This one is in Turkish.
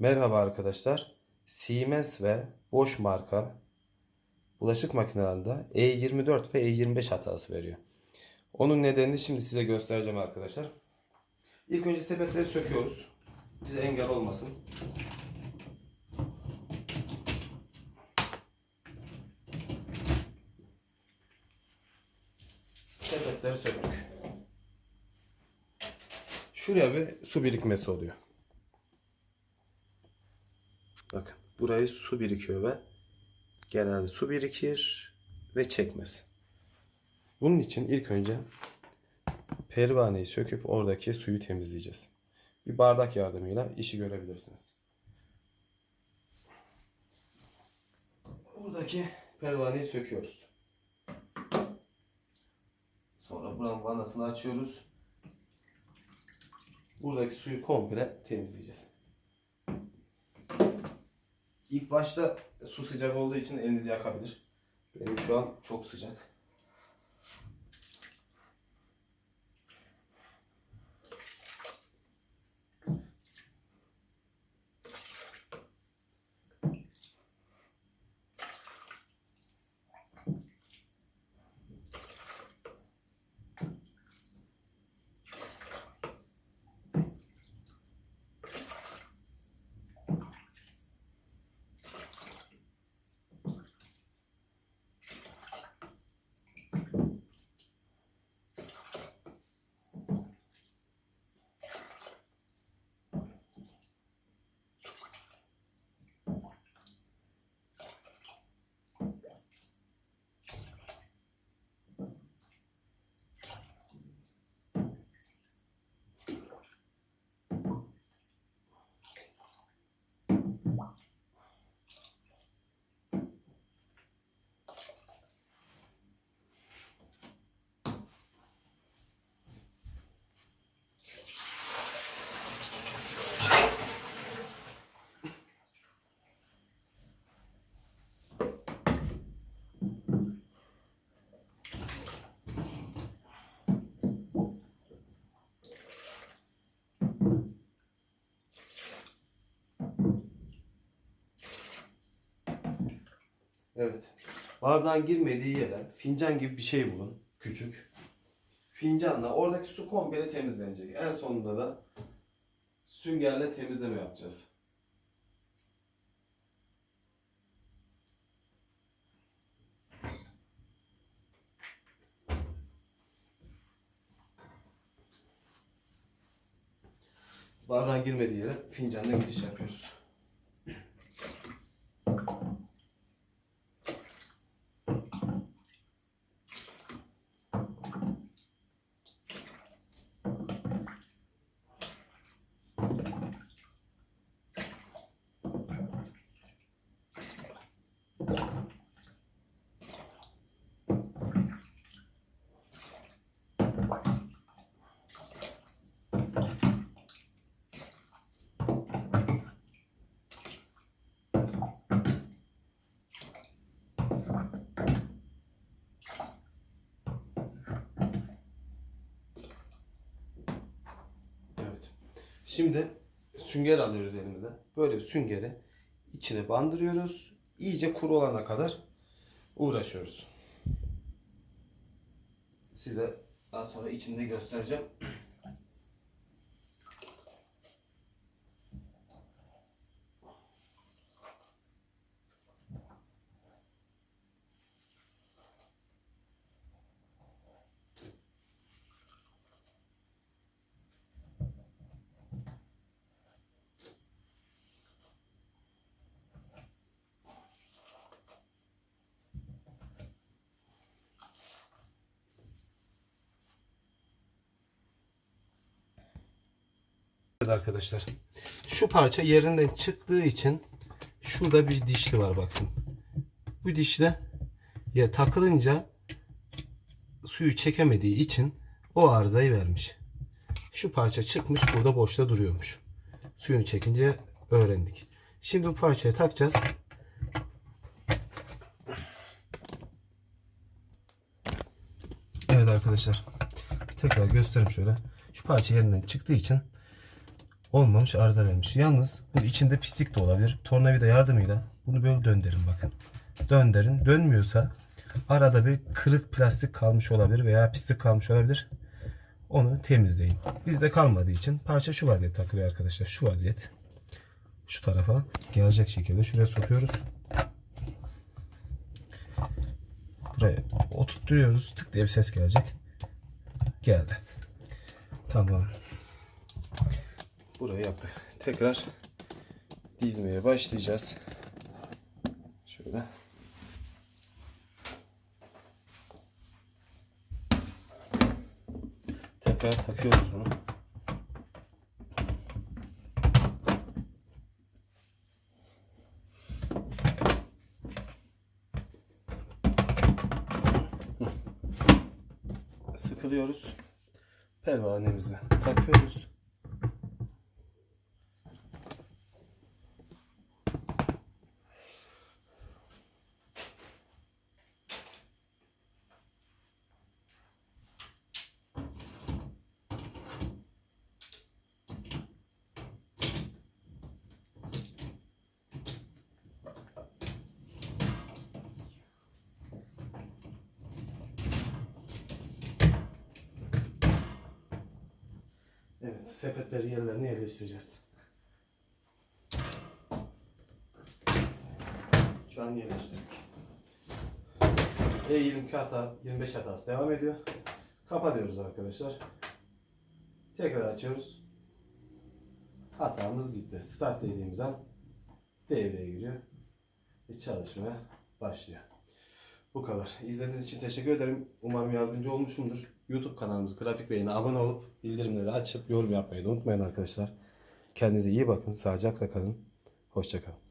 Merhaba arkadaşlar. Siemens ve Bosch marka bulaşık makinelerinde E24 ve E25 hatası veriyor. Onun nedenini şimdi size göstereceğim arkadaşlar. İlk önce sepetleri söküyoruz. Bize engel olmasın. Sepetleri söktük. Şuraya bir su birikmesi oluyor. Bakın burayı su birikiyor ve genelde su birikir ve çekmez. Bunun için ilk önce pervaneyi söküp oradaki suyu temizleyeceğiz. Bir bardak yardımıyla işi görebilirsiniz. Buradaki pervaneyi söküyoruz. Sonra buranın vanasını açıyoruz. Buradaki suyu komple temizleyeceğiz. İlk başta su sıcak olduğu için elinizi yakabilir. Benim şu an çok sıcak. Evet. Bardağın girmediği yere fincan gibi bir şey bulun. Küçük. Fincanla oradaki su komple temizlenecek. En sonunda da süngerle temizleme yapacağız. Bardağın girmediği yere fincanla giriş yapıyoruz. Evet. Şimdi sünger alıyoruz elimize. Böyle bir süngeri içine bandırıyoruz. İyice kuru olana kadar uğraşıyoruz. Size daha sonra içinde göstereceğim. Evet arkadaşlar. Şu parça yerinden çıktığı için şurada bir dişli var bakın. Bu dişle ya takılınca suyu çekemediği için o arızayı vermiş. Şu parça çıkmış burada boşta duruyormuş. Suyunu çekince öğrendik. Şimdi bu parçayı takacağız. Evet arkadaşlar. Tekrar göstereyim şöyle. Şu parça yerinden çıktığı için olmamış arıza vermiş. Yalnız bu içinde pislik de olabilir. Tornavida yardımıyla bunu böyle döndürün bakın. Döndürün. Dönmüyorsa arada bir kırık plastik kalmış olabilir veya pislik kalmış olabilir. Onu temizleyin. Bizde kalmadığı için parça şu vaziyet takılıyor arkadaşlar. Şu vaziyet. Şu tarafa gelecek şekilde şuraya sokuyoruz. Buraya oturtturuyoruz. Tık diye bir ses gelecek. Geldi. Tamam. Burayı yaptık. Tekrar dizmeye başlayacağız. Şöyle. Tekrar takıyoruz bunu. Sıkılıyoruz. Pervanemizi takıyoruz. Evet, sepetleri yerlerine yerleştireceğiz. Şu an yerleştirdik. E22 hata, 25 hatası devam ediyor. Kapatıyoruz arkadaşlar. Tekrar açıyoruz. Hatamız gitti. Start dediğimiz an devreye giriyor. Ve çalışmaya başlıyor. Bu kadar. İzlediğiniz için teşekkür ederim. Umarım yardımcı olmuşumdur. YouTube kanalımız Grafik Bey'ine abone olup bildirimleri açıp yorum yapmayı da unutmayın arkadaşlar. Kendinize iyi bakın. Sağlıcakla kalın. Hoşçakalın.